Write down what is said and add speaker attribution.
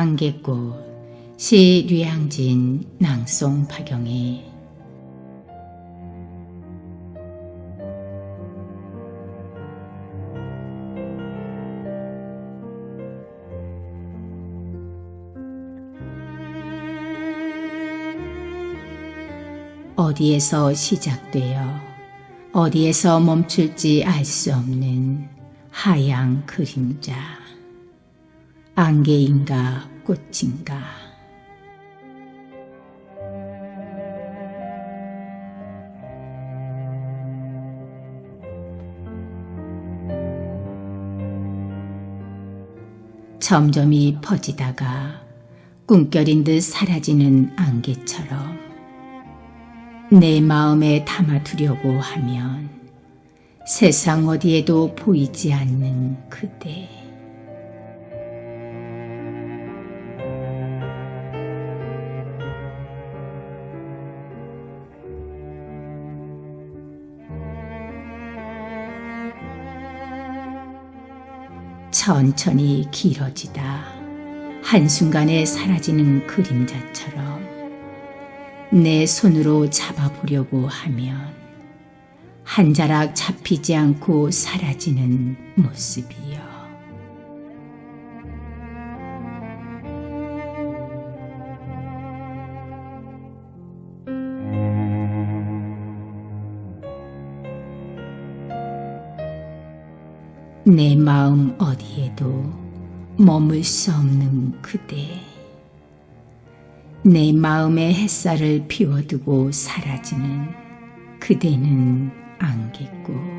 Speaker 1: 안개꽃 시 류양진 낭송 박영희 어디에서 시작되어 어디에서 멈출지 알 수 없는 하양 그림자. 안개인가 꽃인가 점점이 퍼지다가 꿈결인 듯 사라지는 안개처럼 내 마음에 담아두려고 하면 세상 어디에도 보이지 않는 그대. 천천히 길어지다 한순간에 사라지는 그림자처럼 내 손으로 잡아보려고 하면 한 자락 잡히지 않고 사라지는 모습이요. 내 마음 어디에도 머물 수 없는 그대. 내 마음의 햇살을 피워두고 사라지는 그대는 안개꽃.